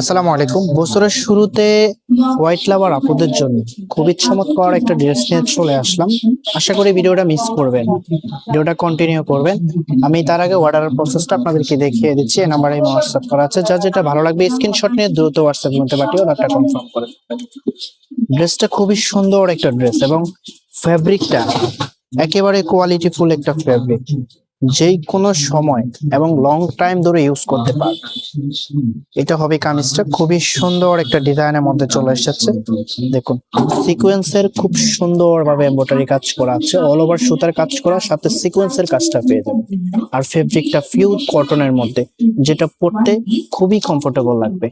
আসসালামু আলাইকুম। বছরের শুরুতে হোয়াইট লাভার আপুদের জন্য খুবই চমৎকার একটা ড্রেস নিয়ে চলে আসলাম। আশা করি ভিডিওটা মিস করবেন। ভিডিওটা কন্টিনিউ করবেন। আমি তার আগে অর্ডারের প্রসেসটা আপনাদেরকে দেখিয়ে দিচ্ছি। এই নাম্বারে হোয়াটসঅ্যাপ করা আছে। যা যেটা ভালো লাগবে স্ক্রিনশট নিয়ে দ্রুত হোয়াটসঅ্যাপ মধ্যে পাঠিয়ে অর্ডারটা কনফার্ম করে ড্রেসটা খুবই সুন্দর একটা ড্রেস এবং ফ্যাব্রিকটা একেবারে কোয়ালিটি ফুল একটা ফ্যাব্রিক যেই কোনো সময় এবং লং টাইম ধরে ইউজ করতে পারবে। এটা হবে কামিজটা খুবই সুন্দর একটা ডিজাইনের মধ্যে চলে এসেছে। দেখুন সিকোয়েন্সের খুব সুন্দর ভাবে এমব্রয়ডারি কাজ করা আছে। অল ওভার সুতার কাজ করা সাথে সিকোয়েন্সের কাজটা পেয়ে যাবে আর ফেব্রিকটা পিওর কটনের মধ্যে, যেটা পরতে খুবই কমফোর্টেবল লাগবে।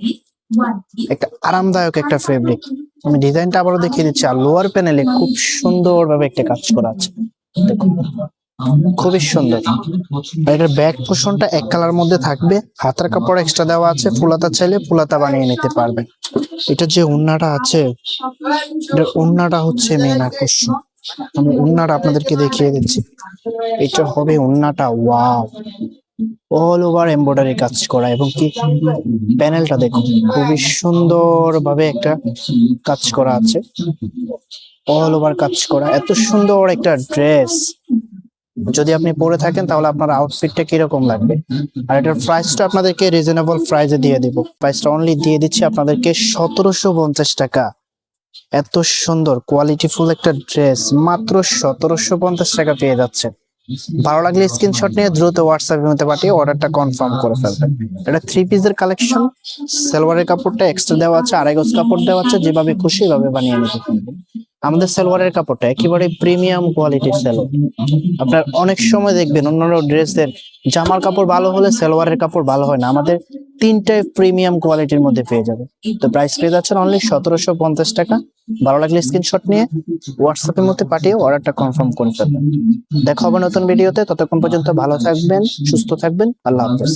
একটা আরামদায়ক একটা ফেব্রিক আমি ডিজাইনটা আবারও দেখিয়ে দিচ্ছি, আর লোয়ার প্যানেলে খুব সুন্দর ভাবে একটা কাজ করা আছে। দেখুন। খুবই সুন্দর। এটার ব্যাক পোষণটা এক কালার মধ্যে থাকবে। হাতার কাপড় এক্সট্রা দেওয়া আছে ফুলাতা চাইলে ফুলাতা বানিয়ে নিতে পারবেন এটা যে উন্নাটা আছে এটার উন্নাটা হচ্ছে মেন আকর্ষণ। আমি উন্নাটা আপনাদেরকে দেখিয়ে দিচ্ছি। এটা হবে উন্নাটা ওয়াও অল ওভার এমব্রয়ডারি কাজ করা এবং কি প্যানেলটা দেখুন খুবই সুন্দর ভাবে একটা কাজ করা আছে। অল ওভার কাজ করা। এত সুন্দর একটা ড্রেস যদি আপনি পরে থাকেন, তাহলে আপনার আউটফিটটা কীরকম লাগবে? আর এটার প্রাইসটা আপনাদেরকে রিজনেবল প্রাইসে দিয়ে দিব। প্রাইসটা অনলি দিয়ে দিচ্ছি আপনাদেরকে সতেরোশো পঞ্চাশ টাকা। এত সুন্দর কোয়ালিটিফুল একটা ড্রেস মাত্র সতেরোশো পঞ্চাশ টাকা পেয়ে যাচ্ছে ভালো লাগলে স্ক্রিনশট নিয়ে দ্রুত হোয়াটসঅ্যাপের মধ্যে পাঠিয়ে অর্ডারটা কনফার্ম করে ফেলবেন। এটা থ্রি পিসের কালেকশন সালোয়ারের কাপড়টা এক্সট্রা দেওয়া আছে, আড়াই গজ কাপড় দেওয়া আছে, যেভাবে খুশি ভাবে বানিয়ে নিতে আমাদের সালোয়ারের কাপড়টা একেবারে প্রিমিয়াম কোয়ালিটির সালোয়ার আপনার অনেক সময় দেখবেন অন্যান্য ড্রেসের জামার কাপড় ভালো হলে সালোয়ারের কাপড় ভালো হয় না। আমাদের তিনটায় প্রিমিয়াম কোয়ালিটির মধ্যে পেয়ে যাবে। তো প্রাইস পেয়ে যাচ্ছেন অনলি সতেরোশো পঞ্চাশ টাকা। ভালো লাগলে স্ক্রিনশট নিয়ে হোয়াটসঅ্যাপের মধ্যে পাঠিয়ে অর্ডারটা কনফার্ম করে ফেলবেন। দেখা হবে নতুন ভিডিওতে ততক্ষণ পর্যন্ত ভালো থাকবেন, সুস্থ থাকবেন। আল্লাহ হাফেজ।